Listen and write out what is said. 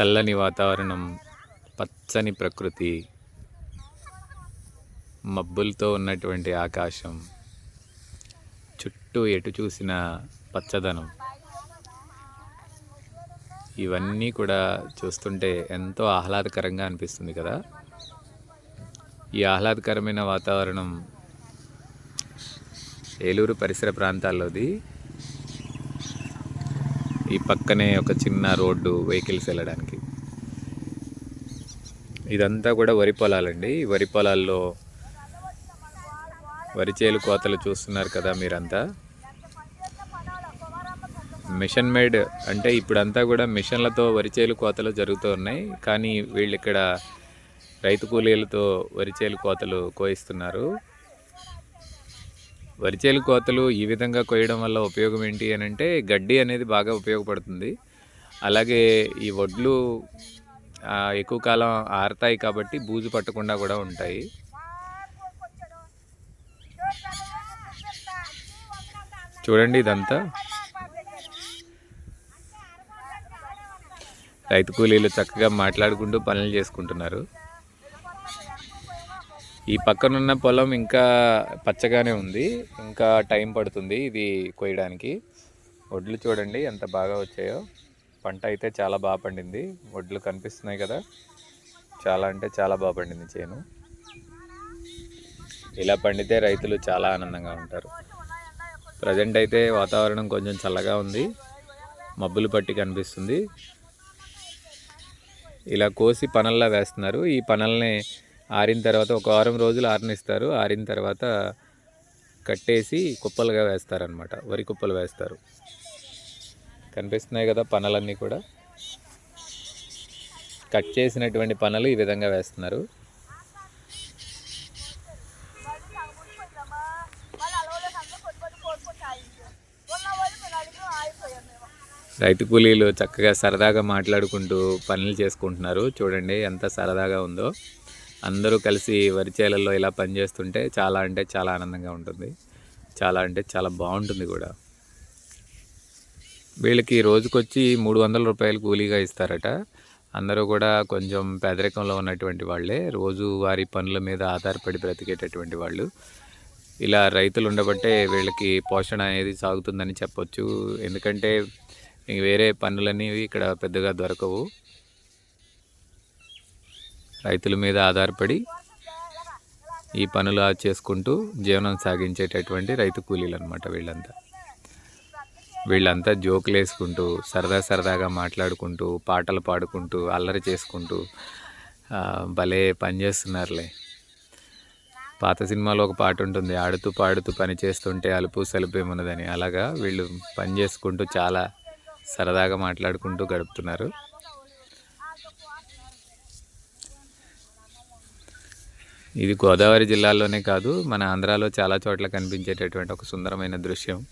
చల్లని వాతావరణం పచ్చని ప్రకృతి మబ్బులతో ఉన్నటువంటి ఆకాశం చుట్టూ ఎటు చూసిన పచ్చదనం. ఇవన్నీ కూడా చూస్తుంటే ఎంతో ఆహ్లాదకరంగా అనిపిస్తుంది కదా. ఈ ఆహ్లాదకరమైన వాతావరణం ఏలూరు పరిసర ప్రాంతాల్లోది. ఈ పక్కనే ఒక చిన్న రోడ్డు వెహికల్స్ వెళ్ళడానికి. ఇదంతా కూడా వరి పొలాలండి. ఈ వరి పొలాల్లో వరి చేలు కోతలు చూస్తున్నారు కదా మీరంతా. మిషన్ మేడ్ అంటే ఇప్పుడంతా కూడా మిషన్లతో వరి చేలు కోతలు జరుగుతూ ఉన్నాయి. కానీ వీళ్ళు ఇక్కడ రైతు కూలీలతో వరి చేలు కోతలు కోయిస్తున్నారు. వరిచేలు కోతలు ఈ విధంగా కొయ్యడం వల్ల ఉపయోగం ఏంటి అని అంటే గడ్డి అనేది బాగా ఉపయోగపడుతుంది. అలాగే ఈ వడ్లు ఎక్కువ కాలం ఆరుతాయి కాబట్టి బూజు పట్టకుండా కూడా ఉంటాయి. చూడండి ఇదంతా. రైతు కూలీలు చక్కగా మాట్లాడుకుంటూ పనులు చేసుకుంటున్నారు. ఈ పక్కనున్న పొలం ఇంకా పచ్చగానే ఉంది. ఇంకా టైం పడుతుంది ఇది కొయ్యడానికి. వడ్లు చూడండి ఎంత బాగా వచ్చాయో. పంట అయితే చాలా బాగా పండింది. వడ్లు కనిపిస్తున్నాయి కదా. చాలా అంటే చాలా బాగా పండింది చేను. ఇలా పండితే రైతులు చాలా ఆనందంగా ఉంటారు. ప్రజెంట్ అయితే వాతావరణం కొంచెం చల్లగా ఉంది. మబ్బులు పట్టి కనిపిస్తుంది. ఇలా కోసి పనల్లా వేస్తున్నారు. ఈ పనల్ని ఆరిన తర్వాత ఒక వారం రోజులు ఆరనిస్తారు. ఆరిన తర్వాత కట్టేసి కుప్పలుగా వేస్తారనమాట వరి కుప్పలు వేస్తారు. కనిపిస్తున్నాయి కదా పనలన్నీ కూడా. కట్ చేసినటువంటి పనులు ఈ విధంగా వేస్తున్నారు. రైతు కూలీలు చక్కగా సరదాగా మాట్లాడుకుంటూ పనులు చేసుకుంటున్నారు. చూడండి ఎంత సరదాగా ఉందో. అందరూ కలిసి వరి చేలల్లో ఇలా పనిచేస్తుంటే చాలా అంటే చాలా ఆనందంగా ఉంటుంది. చాలా అంటే చాలా బాగుంటుంది కూడా. వీళ్ళకి రోజుకొచ్చి మూడు వందల రూపాయలు కూలీగా ఇస్తారట. అందరూ కూడా కొంచెం పేదరికంలో ఉన్నటువంటి వాళ్ళే. రోజు వారి పనుల మీద ఆధారపడి బ్రతికేటటువంటి వాళ్ళు. ఇలా రైతులు ఉండబట్టే వీళ్ళకి పోషణ అనేది సాగుతుందని చెప్పొచ్చు. ఎందుకంటే వేరే పనులనేవి ఇక్కడ పెద్దగా దొరకవు. రైతుల మీద ఆధారపడి ఈ పనులు చేసుకుంటూ జీవనం సాగించేటటువంటి రైతు కూలీలు అనమాట వీళ్ళంతా. వీళ్ళంతా జోకులు వేసుకుంటూ సరదా సరదాగా మాట్లాడుకుంటూ పాటలు పాడుకుంటూ అల్లరి చేసుకుంటూ భలే పని చేస్తున్నారులే. పాత సినిమాలో ఒక పాట ఉంటుంది ఆడుతూ పాడుతూ పని చేస్తుంటే అలుపు సలుపు ఏమున్నదని. అలాగా వీళ్ళు పని చేసుకుంటూ చాలా సరదాగా మాట్లాడుకుంటూ గడుపుతున్నారు. ఇది గోదావరి జిల్లాలోనే కాదు మన ఆంధ్రాలో చాలా చోట్ల కనిపించేటటువంటి ఒక సుందరమైన దృశ్యం.